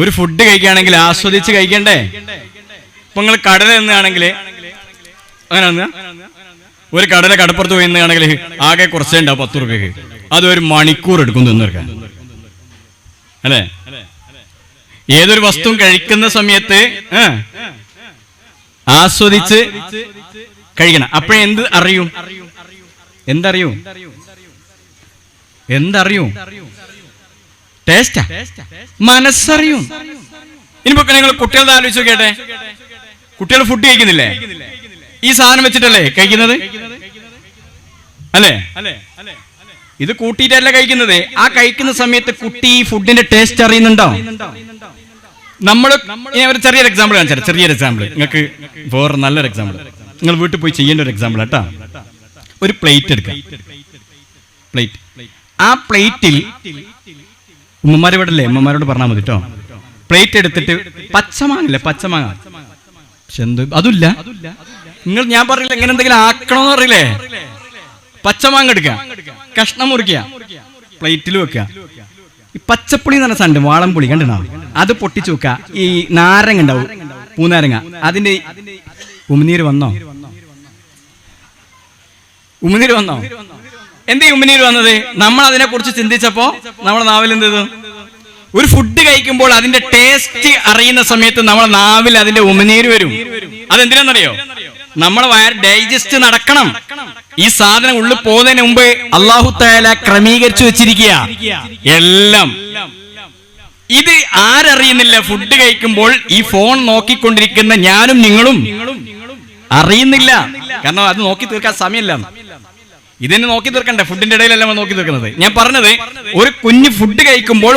ഒരു ഫുഡ് കഴിക്കുകയാണെങ്കിൽ ആസ്വദിച്ച് കഴിക്കണ്ടേ? ഇപ്പൊ നിങ്ങൾ കടല നിന്നാണെങ്കിൽ അങ്ങനെ? ഒരു കടല കടപ്പുറത്ത് പോയി നിന്നാണെങ്കിൽ ആകെ കുറച്ചേ ഉണ്ടാവും പത്ത് റുപ്യക്ക്. അത് ഒരു മണിക്കൂർ എടുക്കും തിന്നെടുക്കാൻ അല്ലേ? ഏതൊരു വസ്തുവും കഴിക്കുന്ന സമയത്ത് ആസ്വദിച്ച് കഴിക്കണം. അപ്പോഴേ എന്ത് അറിയും? എന്തറിയൂ? എന്തറിയും? ടേസ്റ്റാ മനസ്സറിയും. ഇനിയിപ്പോ നിങ്ങൾ കുട്ടികളുടെ ആലോചിച്ച് കേട്ടെ കുട്ടികൾ ഫുഡ് കഴിക്കുന്നില്ലേ? ഈ സാധനം വെച്ചിട്ടല്ലേ കഴിക്കുന്നത്? അല്ലേ? ഇത് കൂട്ടിയിട്ടല്ല കഴിക്കുന്നത്. ആ കഴിക്കുന്ന സമയത്ത് കുട്ടി ഈ ഫുഡിന്റെ ടേസ്റ്റ് അറിയുന്നുണ്ടോ? നമ്മൾ ഒരു ചെറിയൊരു എക്സാമ്പിൾ കാണിച്ചാൽ ചെറിയൊരു എക്സാമ്പിൾ നിങ്ങൾക്ക് വേറെ നല്ലൊരു എക്സാമ്പിൾ നിങ്ങൾ വീട്ടിൽ പോയി ചെയ്യേണ്ട ഒരു എക്സാമ്പിൾ കേട്ടോ ഒരു പ്ലേറ്റ് എടുക്കാം. പ്ലേറ്റ് ആ പ്ലേറ്റിൽ ഉമ്മമാരെ ഇവിടെ അല്ലേ ഉമ്മമാരോട് പറഞ്ഞാൽ മതി കേട്ടോ പ്ലേറ്റ് എടുത്തിട്ട് പച്ചമാങ്ങല്ലേ? പച്ചമാങ്ങ. പക്ഷെ എന്ത്? അതില്ല. നിങ്ങൾ ഞാൻ പറഞ്ഞില്ല ഇങ്ങനെ എന്തെങ്കിലും ആക്കണമെന്ന് അറിയില്ലേ? പച്ചമാങ്ങ എടുക്കുക. കഷ്ണം മുറിക്കുക പ്ലേറ്റിൽ വെക്കുക. ഈ പച്ചപ്പുളി എന്ന് പറഞ്ഞ സാധനം വാളംപുളി കണ്ടിണോ അത് പൊട്ടിച്ചു വെക്കുക. ഈ നാരങ്ങ ഉണ്ടാവും. പൂനാരങ്ങ. അതിന്റെ ഉമിനീര് വന്നോ? ഉമിനീര് വന്നോ? എന്തേ ഉമിനീര് വന്നത്? നമ്മൾ അതിനെ കുറിച്ച് ചിന്തിച്ചപ്പോ നമ്മുടെ നാവിൽ എന്ത് ചെയ്തു? ഒരു ഫുഡ് കഴിക്കുമ്പോൾ അതിന്റെ ടേസ്റ്റ് അറിയുന്ന സമയത്ത് നമ്മളെ നാവിൽ അതിന്റെ ഉമിനീര് വരും. അതെന്തിനാണെന്നറിയോ? നമ്മളെ വയർ ഡൈജസ്റ്റ് നടക്കണം. ഈ സാധനം ഉള്ളിൽ പോകുന്നതിന് മുമ്പ് അള്ളാഹു താല ക്രമീകരിച്ചു വെച്ചിരിക്കുക. എല്ലാം. ഇത് ആരറിയുന്നില്ല? ഫുഡ് കഴിക്കുമ്പോൾ ഈ ഫോൺ നോക്കിക്കൊണ്ടിരിക്കുന്ന ഞാനും നിങ്ങളും. അറിയുന്നില്ല. കാരണം അത് നോക്കി തീർക്കാൻ സമയമില്ല. ഇതിനെ നോക്കി തീർക്കണ്ടേ? ഫുഡിന്റെ ഇടയിലല്ല നോക്കി തീർക്കുന്നത്. ഞാൻ പറഞ്ഞത് ഒരു കുഞ്ഞ് ഫുഡ് കഴിക്കുമ്പോൾ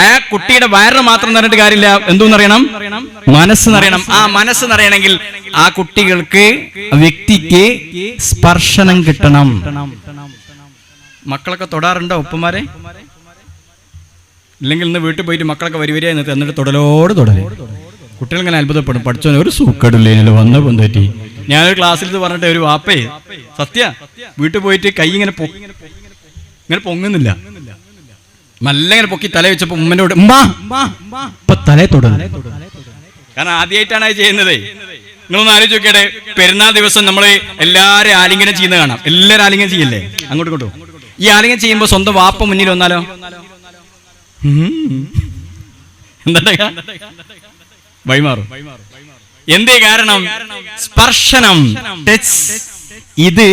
ആ കുട്ടിയുടെ വയറിന് മാത്രം നിറഞ്ഞിട്ട് കാര്യമില്ല. എന്തോന്നറിയണം? മനസ്സ് നിറയണം ആ മനസ്സ് നിറയണമെങ്കിൽ ആ കുട്ടികൾക്ക് വ്യക്തിക്ക് സ്പർശനം കിട്ടണം. മക്കളൊക്കെ തൊടാറുണ്ടോ ഉപ്പമാരെ? ഇല്ലെങ്കിൽ ഇന്ന് വീട്ടിൽ പോയിട്ട് മക്കളൊക്കെ വരി വരിക എന്നിട്ട് തുടലോട് തുടരെ കുട്ടികൾ ഇങ്ങനെ അത്ഭുതപ്പെടും. പഠിച്ചോനെ ഒരു സൂക്കടില്ലേനല്ലോ വന്ന പൊന്തറ്റി ഞാനൊരു ക്ലാസ്സിൽ ഇത് പറഞ്ഞിട്ട് ഒരു വാപ്പേ സത്യ വീട്ടിൽ പോയിട്ട് കൈ ഇങ്ങനെ പൊ- ഇങ്ങനെ പൊങ്ങുന്നില്ല. നല്ല ഇങ്ങനെ പൊക്കി തല വെച്ചപ്പോ ഉമ്മനോട് ഇപ്പൊ തലേ കാരണം ആദ്യമായിട്ടാണ് അത് ചെയ്യുന്നത്. നിങ്ങളൊന്ന് ആലോചിച്ച് നോക്കിയടെ പെരുന്നാൾ ദിവസം നമ്മൾ എല്ലാവരും ആലിംഗനം ചെയ്യുന്ന കാണാം. എല്ലാവരും ആലിംഗനം ചെയ്യല്ലേ? അങ്ങോട്ട് ഇങ്ങോട്ടും. ഈ ആലിംഗനം ചെയ്യുമ്പോൾ സ്വന്തം വാപ്പ മുന്നിൽ വന്നാലോ? എന്താ വൈമാറും എന്തേ കാരണം? സ്പർശനം. ടച്ച് ഇത്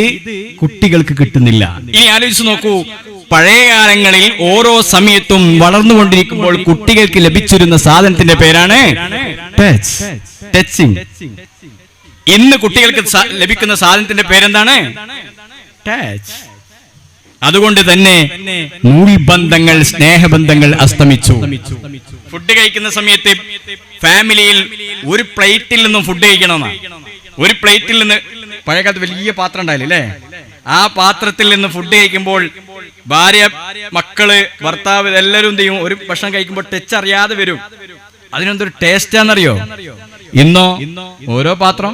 കുട്ടികൾക്ക് കിട്ടുന്നില്ല. ഇനി ആലോചിച്ച് നോക്കൂ. പഴയ കാലങ്ങളിൽ ഓരോ സമയത്തും വളർന്നുകൊണ്ടിരിക്കുമ്പോൾ കുട്ടികൾക്ക് ലഭിച്ചിരുന്ന സാധനത്തിന്റെ പേരാണ് ടച്ച് ടച്ചിങ് ഇന്ന് കുട്ടികൾക്ക് ലഭിക്കുന്ന സാധനത്തിന്റെ പേരെന്താണ്? ടച്ച് അതുകൊണ്ട് തന്നെ നൂൽബന്ധങ്ങൾ സ്നേഹബന്ധങ്ങൾ അസ്തമിച്ചു. ഫുഡ് കഴിക്കുന്ന സമയത്ത് ഫാമിലിയിൽ ഒരു പ്ലേറ്റിൽ നിന്നും ഫുഡ് കഴിക്കണമെന്നാ ഒരു പ്ലേറ്റിൽ നിന്ന് പഴയകാലത്ത് വലിയ പാത്രം ഉണ്ടായില്ലേ ആ പാത്രത്തിൽ നിന്ന് ഫുഡ് കഴിക്കുമ്പോൾ ഭാര്യ മക്കൾ ഭർത്താവ് എല്ലാവരും എന്ത് ചെയ്യും? ഒരു ഭക്ഷണം കഴിക്കുമ്പോൾ ടച്ച് അറിയാതെ വരും. അതിനെന്തൊരു ടേസ്റ്റാന്നറിയോ ഇന്നോ ഓരോ പാത്രം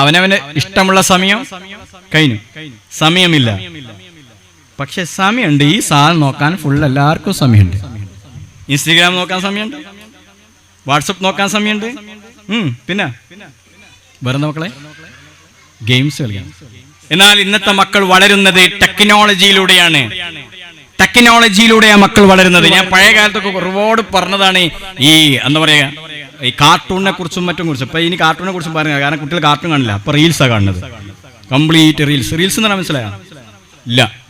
അവനവന് ഇഷ്ടമുള്ള സമയം കഴിഞ്ഞു. സമയമില്ല. പക്ഷെ സമയമുണ്ട്. ഈ സാധനം നോക്കാൻ ഫുൾ എല്ലാവർക്കും സമയമുണ്ട്. ഇൻസ്റ്റഗ്രാം നോക്കാൻ സമയമുണ്ട്. വാട്സപ്പ് നോക്കാൻ സമയമുണ്ട്. പിന്നെ? വേറെ മക്കളെ? ഗെയിംസ് കളിക്കാം. എന്നാൽ ഇന്നത്തെ മക്കൾ വളരുന്നത് ടെക്നോളജിയിലൂടെയാണ് ടെക്നോളജിയിലൂടെയാണ് മക്കൾ വളരുന്നത്. ഞാൻ പഴയ കാലത്തൊക്കെ ഒരുപാട് പറഞ്ഞതാണ് ഈ എന്താ പറയുക ഈ കാർട്ടൂണിനെ കുറിച്ചും മറ്റും കുറിച്ചും. ഇപ്പൊ ഇനി കാർട്ടൂണിനെ കുറിച്ചും പറഞ്ഞു കാരണം കുട്ടികൾ കാർട്ടൂൺ കാണില്ല. അപ്പൊ റീൽസാണ് കാണുന്നത്. കംപ്ലീറ്റ് റീൽസ് റീൽസ് എന്ന് പറഞ്ഞാൽ മനസ്സിലായോ? ഇല്ല.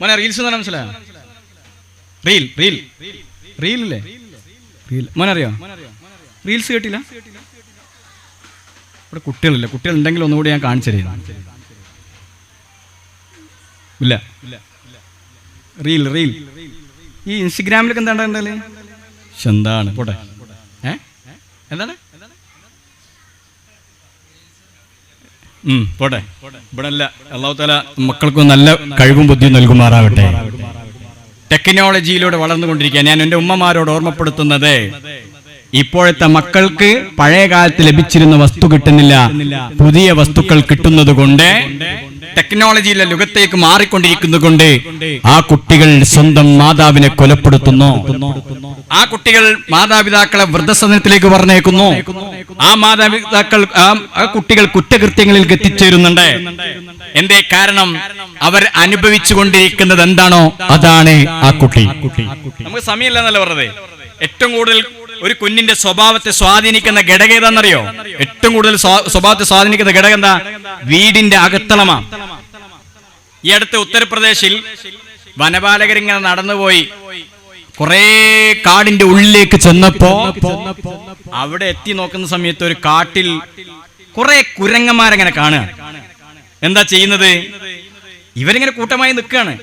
മോനെ റീൽസ് എന്ന് പറഞ്ഞാൽ റീൽ റീൽ റീൽ അല്ലേ റീൽ മോനറിയോ റീൽസ് കേട്ടില്ല? ഇവിടെ കുട്ടികളില്ല. കുട്ടികൾ ഉണ്ടെങ്കിൽ ഒന്നുകൂടി ഞാൻ കാണിച്ചു ഇല്ല. റീൽ റീൽ ഈ ഇൻസ്റ്റഗ്രാമിലൊക്കെ എന്താണ് എന്താണ് പോട്ടെ. ഏ? എന്താണ്? പോട്ടെ. ഇവിടെ അല്ല അള്ളാഹു താല മക്കൾക്ക് നല്ല കഴിവും ബുദ്ധിയും നൽകുമാറാകട്ടെ. ടെക്നോളജിയിലൂടെ വളർന്നുകൊണ്ടിരിക്കുക ഞാൻ എന്റെ ഉമ്മമാരോട് ഓർമ്മപ്പെടുത്തുന്നത് ഇപ്പോഴത്തെ മക്കൾക്ക് പഴയ കാലത്ത് ലഭിച്ചിരുന്ന വസ്തു കിട്ടുന്നില്ല. പുതിയ വസ്തുക്കൾ കിട്ടുന്നത് കൊണ്ട് ടെക്നോളജിയിലെ ലോകത്തേക്ക് മാറിക്കൊണ്ടിരിക്കുന്നതുകൊണ്ട് ആ കുട്ടികൾ സ്വന്തം മാതാവിനെ കൊലപ്പെടുത്തുന്നു. ആ കുട്ടികൾ മാതാപിതാക്കളെ വൃദ്ധസദനത്തിലേക്ക് പറഞ്ഞേക്കുന്നു ആ മാതാപിതാക്കൾ ആ കുട്ടികൾ കുറ്റകൃത്യങ്ങളിൽ എത്തിച്ചേരുന്നുണ്ട്. എന്തേ കാരണം? അവർ അനുഭവിച്ചു കൊണ്ടിരിക്കുന്നത് എന്താണോ അതാണ് ആ കുട്ടി. നമുക്ക് സമയമില്ല എന്നല്ല പറഞ്ഞത്? ഏറ്റവും കൂടുതൽ ഒരു കുഞ്ഞിന്റെ സ്വഭാവത്തെ സ്വാധീനിക്കുന്ന ഘടകം ഏതാണെന്നറിയോ? ഏറ്റവും കൂടുതൽ സ്വഭാവത്തെ സ്വാധീനിക്കുന്ന ഘടകം എന്താ? വീടിന്റെ അകത്തളമാ. ഈ അടുത്ത് ഉത്തർപ്രദേശിൽ വനപാലകരിങ്ങനെ നടന്നുപോയി. കുറെ കാടിന്റെ ഉള്ളിലേക്ക് ചെന്നപ്പോ അവിടെ എത്തി നോക്കുന്ന സമയത്ത് ഒരു കാട്ടിൽ കുറെ കുരങ്ങന്മാരെങ്ങനെ കാണുക. എന്താ ചെയ്യുന്നത്? ഇവരിങ്ങനെ കൂട്ടമായി നിൽക്കുകയാണ്.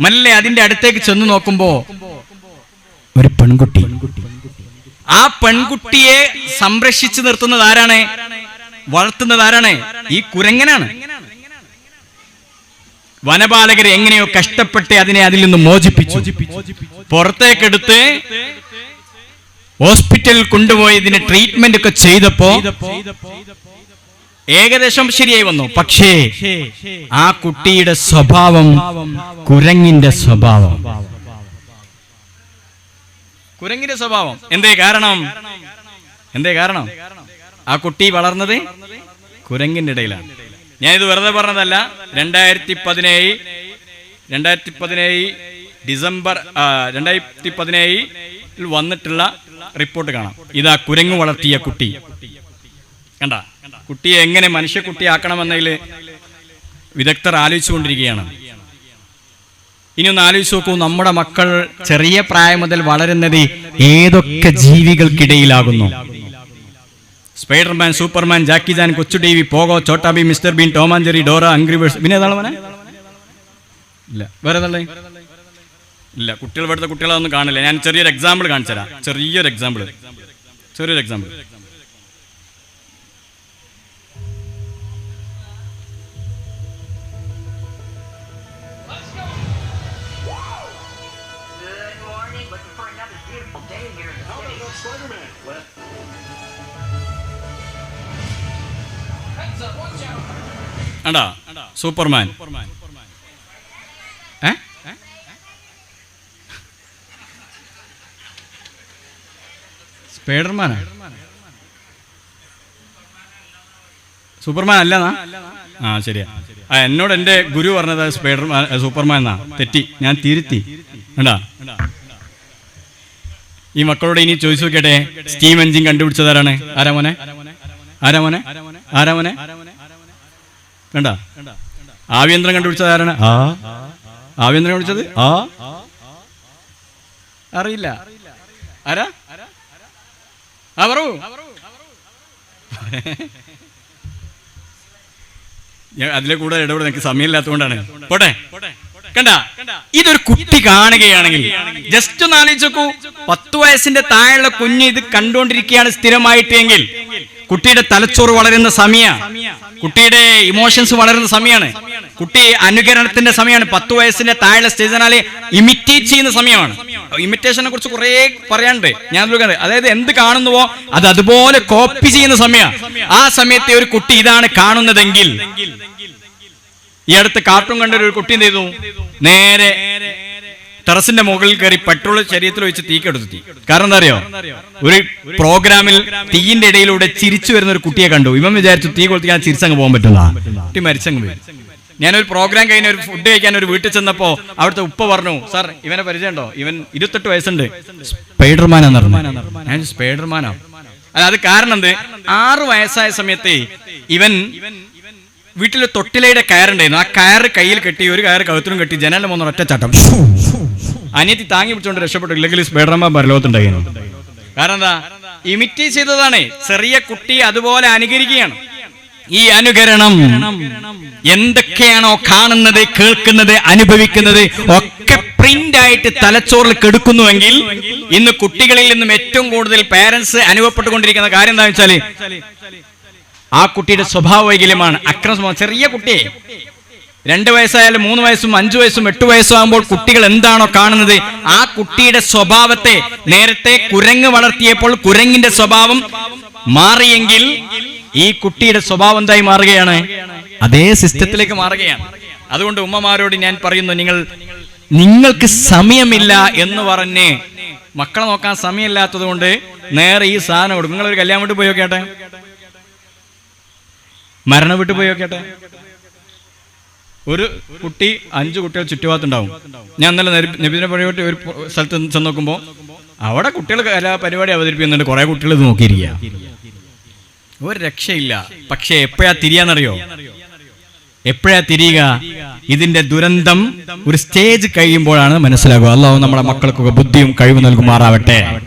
മല്ലേ അതിന്റെ അടുത്തേക്ക് ചെന്ന് നോക്കുമ്പോ ഒരു പെൺകുട്ടി. ആ പെൺകുട്ടിയെ സംരക്ഷിച്ചു നിർത്തുന്നത് ആരാണ്? വളർത്തുന്നത് ആരാണ്? ഈ കുരങ്ങനാണ്. വനപാലകർ എങ്ങനെയോ കഷ്ടപ്പെട്ട് അതിനെ അതിൽ നിന്ന് മോചിപ്പിച്ചു. പുറത്തേക്കെടുത്ത് ഹോസ്പിറ്റലിൽ കൊണ്ടുപോയി ഇതിന് ട്രീറ്റ്മെന്റ് ഒക്കെ ചെയ്തപ്പോ ഏകദേശം ശരിയായി വന്നു. പക്ഷേ ആ കുട്ടിയുടെ സ്വഭാവം കുരങ്ങിന്റെ സ്വഭാവം. കുരങ്ങിന്റെ സ്വഭാവം. എന്തേ കാരണം? എന്തേ കാരണം? ആ കുട്ടി വളർന്നത് കുരങ്ങിന്റെ ഇടയിലാണ്. ഞാൻ ഇത് വെറുതെ പറഞ്ഞതല്ല. രണ്ടായിരത്തി പതിനേഴ് രണ്ടായിരത്തി പതിനേഴ് ഡിസംബർ രണ്ടായിരത്തി പതിനേഴിൽ വന്നിട്ടുള്ള റിപ്പോർട്ട് കാണാം. ഇതാ കുരങ്ങ് വളർത്തിയ കുട്ടി. കണ്ട? കുട്ടിയെ എങ്ങനെ മനുഷ്യക്കുട്ടിയാക്കണമെന്നതിൽ വിദഗ്ധർ ആലോചിച്ചുകൊണ്ടിരിക്കുകയാണ്. ഇനി ഒന്ന് ആലോചിച്ച് നോക്കൂ നമ്മുടെ മക്കൾ ചെറിയ പ്രായം മുതൽ വളരുന്നത് ഏതൊക്കെ ജീവികൾക്കിടയിലാകുന്നു? സ്പൈഡർമാൻ സൂപ്പർമാൻ ജാക്കി ജാൻ കൊച്ചു ടി വി പോകോ ചോട്ടാബി മിസ്റ്റർ ബീൻ ടോമാഞ്ചറി ഡോറ അംഗ്രി ബേഴ്സ് പിന്നെ ഏതാണ് ഇല്ല. വേറെ ഏതാളെ? ഇല്ല. കുട്ടികൾ ഇവിടുത്തെ കുട്ടികളൊന്നും കാണില്ല. ഞാൻ ചെറിയൊരു എക്സാമ്പിൾ കാണിച്ചു തരാം ചെറിയൊരു എക്സാമ്പിൾ ചെറിയൊരു എക്സാമ്പിൾ Good ആണ്ടാ സൂപ്പർമാൻ. ഏ? സ്പൈഡർമാനാ? സൂപ്പർമാൻ അല്ലെന്നാ ആ ശരിയാ. ആ എന്നോട് എന്റെ ഗുരു പറഞ്ഞത് സ്പൈഡർമാൻ സൂപ്പർമാൻ എന്നാ. തെറ്റി. ഞാൻ തിരുത്തി. കണ്ടാ ഈ മക്കളോട് ഇനി ചോദിച്ചു നോക്കട്ടെ സ്റ്റീം എഞ്ചിൻ കണ്ടുപിടിച്ചതാരാണ്? ആരാ മോനെ? ആരാ മോനെ? ആരാ മോനെ? കണ്ട? ആഭ്യന്തരം കണ്ടുപിടിച്ചത് ആരാണ്? ആ. ആഭ്യന്തരം കണ്ടുപിടിച്ചത്? ആ. അറിയില്ല. ആരാ? ആ പറൂ അതിലെ കൂടെ ഇടപെടാൻ എനിക്ക് സമയമില്ലാത്തതുകൊണ്ടാണ്. പോട്ടെ. കണ്ട? ഇതൊരു കുട്ടി കാണുകയാണെങ്കിൽ ജസ്റ്റ് ഒന്ന് ആലോചിച്ചു നോക്കൂ. പത്ത് വയസ്സിന്റെ താഴെയുള്ള കുഞ്ഞ് ഇത് കണ്ടുകൊണ്ടിരിക്കുകയാണ് സ്ഥിരമായിട്ട് എങ്കിൽ കുട്ടിയുടെ തലച്ചോറ് വളരുന്ന സമയ. കുട്ടിയുടെ ഇമോഷൻസ് വളരുന്ന സമയമാണ് കുട്ടി അനുകരണത്തിന്റെ സമയമാണ് പത്ത് വയസ്സിന്റെ താഴെ സ്റ്റേജിനാല് ഇമിറ്റേറ്റ് ചെയ്യുന്ന സമയമാണ്. ഇമിറ്റേഷനെ കുറിച്ച് കുറെ പറയാണ്ട് ഞാൻ അതായത് എന്ത് കാണുന്നുവോ അത് അതുപോലെ കോപ്പി ചെയ്യുന്ന സമയമാണ് ആ സമയത്തെ ഒരു കുട്ടി ഇതാണ് കാണുന്നതെങ്കിൽ. ഈ അടുത്ത് കാർട്ടൂൺ കണ്ട ഒരു കുട്ടി എന്ത് ചെയ്തു? നേരെ ടെറസിന്റെ മുകളിൽ കയറി പെട്രോൾ ശരീരത്തിൽ വെച്ച് തീക്കെടുത്തു തീ കാരണം എന്താ അറിയോ? ഒരു പ്രോഗ്രാമിൽ തീയിന്റെ ഇടയിലൂടെ ചിരിച്ചു വരുന്ന ഒരു കുട്ടിയെ കണ്ടു. ഇവൻ വിചാരിച്ചു തീ കൊളുത്തിക്കാൻ ചിരിച്ചങ്ങ് പോകാൻ പറ്റില്ല കുട്ടി മരിച്ചങ്ങ് പോയി. ഞാനൊരു പ്രോഗ്രാം കഴിഞ്ഞ ഒരു ഫുഡ് കഴിക്കാൻ ഒരു വീട്ടിൽ ചെന്നപ്പോ അവിടുത്തെ ഉപ്പ പറഞ്ഞു സാർ ഇവനെ പരിചയമുണ്ടോ? ഇവൻ ഇരുപത്തെട്ട് വയസ്സുണ്ട്. സ്പൈഡർമാനാന്ന് പറഞ്ഞു. ഞാൻ സ്പൈഡർമാനോ? അല്ല അത് കാരണം എന്ത്? ആറ് വയസ്സായ സമയത്ത് ഇവൻ വീട്ടിലെ തൊട്ടിലയുടെ കയറുണ്ടായിരുന്നു. ആ കയറ് കയ്യിൽ കെട്ടി ഒരു കയർ കഴുത്തിനും കെട്ടി ജനലിൽ മൂന്ന് ഒറ്റ ചട്ടം. അനിയത്തി താങ്ങി പിടിച്ചോണ്ട് രക്ഷപ്പെട്ടു. ഇല്ലെങ്കിൽ സ്പൈഡർമാൻ പരലോകത്തുണ്ടായിരുന്നു. കാരണം എന്താ ഇമിറ്റേറ്റ് ചെയ്തതാണ്. ചെറിയ കുട്ടി അതുപോലെ അനുകരിക്കുകയാണ്. ഈ അനുകരണം എന്തൊക്കെയാണോ കാണുന്നത് കേൾക്കുന്നത് അനുഭവിക്കുന്നത് ഒക്കെ പ്രിന്റ് ആയിട്ട് തലച്ചോറിൽ കെടുക്കുന്നുവെങ്കിൽ ഇന്ന് കുട്ടികളിൽ നിന്നും ഏറ്റവും കൂടുതൽ പേരൻസ് അനുഭവപ്പെട്ടുകൊണ്ടിരിക്കുന്ന കാര്യം എന്താ വെച്ചാൽ ആ കുട്ടിയുടെ സ്വഭാവ വൈകല്യമാണ് അക്രമ ചെറിയ കുട്ടിയെ രണ്ട് വയസ്സായാലും മൂന്ന് വയസ്സും അഞ്ചു വയസ്സും എട്ട് വയസ്സും ആകുമ്പോൾ കുട്ടികൾ എന്താണോ കാണുന്നത്? ആ കുട്ടിയുടെ സ്വഭാവത്തെ നേരത്തെ കുരങ്ങ് വളർത്തിയപ്പോൾ കുരങ്ങിന്റെ സ്വഭാവം മാറിയെങ്കിൽ ഈ കുട്ടിയുടെ സ്വഭാവം എന്തായി മാറുകയാണ്? അതേ സിസ്റ്റത്തിലേക്ക് മാറുകയാണ്. അതുകൊണ്ട് ഉമ്മമാരോട് ഞാൻ പറയുന്നു നിങ്ങൾ നിങ്ങൾക്ക് സമയമില്ല എന്ന് പറഞ്ഞ് മക്കളെ നോക്കാൻ സമയമില്ലാത്തത് കൊണ്ട് നേരെ ഈ സാധനം കൊടുക്കും നിങ്ങളൊരു കല്യാണം വീട്ടിൽ പോയി നോക്കിയാട്ടെ മരണ വീട്ടിൽ പോയി നോക്കിയാട്ടെ ഒരു കുട്ടി അഞ്ചു കുട്ടികൾ ചുറ്റുപാത്തുണ്ടാവും ഞാൻ നബി- നബിദിന പരിപാടി ഒരു സ്ഥലത്ത് ചെന്ന് നോക്കുമ്പോൾ അവിടെ കുട്ടികൾ പരിപാടി അവതരിപ്പിക്കുന്നുണ്ട്. കുറെ കുട്ടികൾ ഇത് നോക്കിയിരിക്കുക ഒരു രക്ഷയില്ല. പക്ഷെ എപ്പോഴാ തിരിയാന്നറിയോ? എപ്പോഴാ തിരിയുക? ഇതിന്റെ ദുരന്തം ഒരു സ്റ്റേജ് കഴിയുമ്പോഴാണ് മനസ്സിലാകുക. അള്ളാഹു നമ്മുടെ മക്കൾക്കൊക്കെ ബുദ്ധിയും കഴിവ് നൽകുമാറാവട്ടെ.